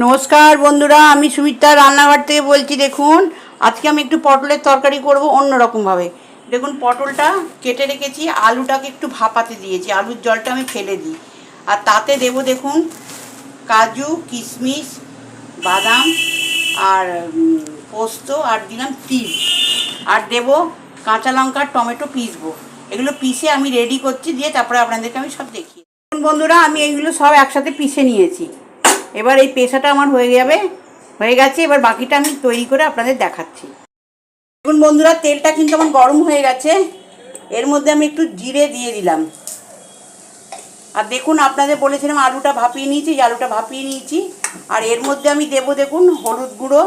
নমস্কার বন্ধুরা, আমি সুমিত্রা রান্নাঘর থেকে বলছি, দেখুন, আজকে আমি একটু পটলের তরকারি করব অন্য রকমভাবে দেখুন, পটলটা কেটে রেখেছি, আলুটাকে একটু ভাপাতে দিয়েছি, আলুর জলটা আমি ফেলে দিই। আর তাতে দেব, দেখুন, কাজু, কিশমিশ, বাদাম আর পোস্ত আর দিলাম তিল। আর দেব কাঁচা লঙ্কা টমেটো পিসবো। এগুলো পিসে আমি রেডি করছি, দিয়ে তারপরে আপনাদেরকে আমি সব দেখি বন্ধুরা, আমি এইগুলো সব একসাথে পিসে নিয়েছি। এবার এই পেশাটা আমার হয়ে যাবে, হয়ে গেছে, এবার বাকিটা আমি তৈরি করে আপনাদের দেখাচ্ছি। দেখুন বন্ধুরা, তেলটা কিন্তু আমার গরম হয়ে গেছে, এর মধ্যে আমি একটু জিরে দিয়ে দিলাম। আর দেখুন, আপনাদের বলেছিলাম আলুটা ভাপিয়ে নিয়েছি আলুটা ভাপিয়ে নিয়েছি, আর এর মধ্যে আমি দেব দেখুন হলুদ গুঁড়ো,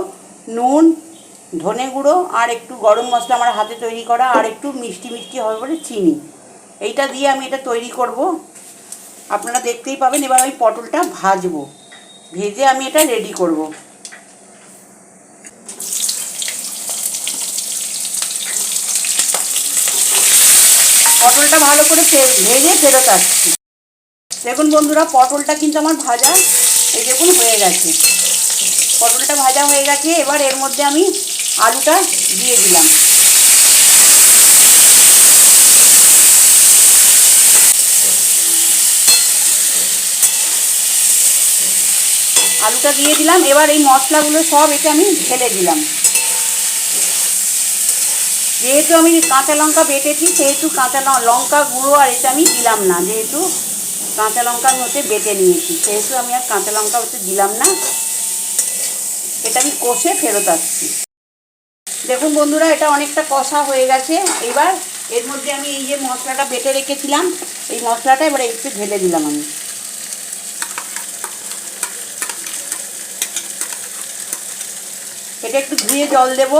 নুন, ধনে গুঁড়ো, আর একটু গরম মশলা আমার হাতে তৈরি করা, আর একটু মিষ্টি মিষ্টি হবে বলে চিনি। এইটা দিয়ে আমি এটা তৈরি করব। আপনারা দেখতেই পাবেন, এবার আমি পটলটা ভাজবো। ভেজে আমি এটা রেডি করব। পটলটা ভালো করে ভেজে ফেরত আসছি। দেখুন বন্ধুরা, পটলটা কিন্তু আমার ভাজা এই দেখুন হয়ে গেছে। পটলটা ভাজা হয়ে গেছে, এবার এর মধ্যে আমি আলুটা দিয়ে দিলাম। আলুটা দিয়ে দিলাম। এবার এই মশলাগুলো সব এটা আমি ঢেলে দিলাম। যেহেতু আমি কাঁচা লঙ্কা বেটেছি, সেহেতু কাঁচা লঙ্কা গুঁড়ো আর এটা আমি দিলাম না। যেহেতু কাঁচা লঙ্কার মধ্যে বেটে নিয়েছি, সেহেতু আমি আর কাঁচা লঙ্কা হচ্ছে দিলাম না। এটা আমি কষে ফেরত আসছি। দেখুন বন্ধুরা, এটা অনেকটা কষা হয়ে গেছে। এবার এর মধ্যে আমি এই যে মশলাটা বেটে রেখেছিলাম, এই মশলাটা এবার একটু ঢেলে দিলাম আমি। এটা একটু ধুয়ে জল দেব।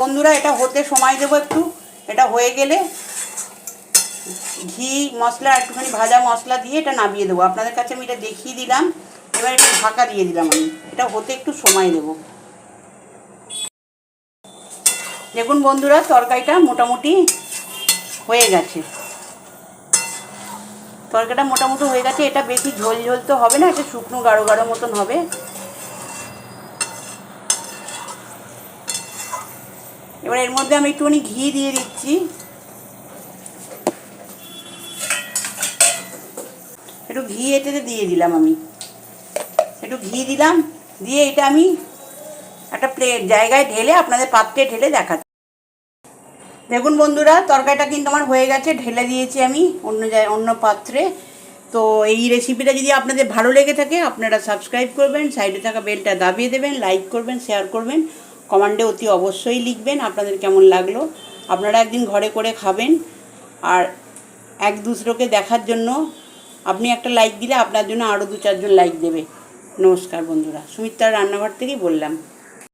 বন্ধুরা, এটা হতে সময় দেবো একটু। এটা হয়ে গেলে ঘি, মশলা, একটুখানি ভাজা মশলা দিয়ে এটা নামিয়ে দেবো। আপনাদের কাছে আমি এটা দেখিয়ে দিলাম। এবার একটু ঢাকা দিয়ে দিলাম আমি। এটা হতে একটু সময় দেবো। দেখুন বন্ধুরা, তরকারিটা মোটামুটি হয়ে গেছে। তরকারিটা মোটামুটি হয়ে গেছে, এটা বেশি ঝোল ঝোল তো হবে না, এটা শুকনো গাঢ় গাঢ় মতন হবে। এবার এর মধ্যে আমি একটুখানি ঘি দিয়ে দিচ্ছি। একটু ঘি এটাতে দিয়ে দিলাম আমি। একটু ঘি দিলাম, দিয়ে এটা আমি একটা প্লেট, জায়গায় ঢেলে আপনাদের পাত্রে ঢেলে দেখাচ্ছি। দেখুন বন্ধুরা, তরকারিটা কিন্তু আমার হয়ে গেছে, ঢেলে দিয়েছি আমি অন্য জায়গায় অন্য পাত্রে। তো এই রেসিপিটা যদি আপনাদের ভালো লেগে থাকে, আপনারা সাবস্ক্রাইব করবেন সাইডে থাকা বেলটা দাবিয়ে দেবেন লাইক করবেন শেয়ার করবেন কমান্ডে অতি অবশ্যই লিখবেন আপনাদের কেমন লাগল। আপনারা একদিন ঘরে করে খাবেন, আর এক দুসরোকে দেখার জন্য আপনি একটা লাইক দিলে আপনার জন্য আরও দু চারজন লাইক দেবে। নমস্কার বন্ধুরা, সুমিত্রার রান্নাঘর থেকেই বললাম।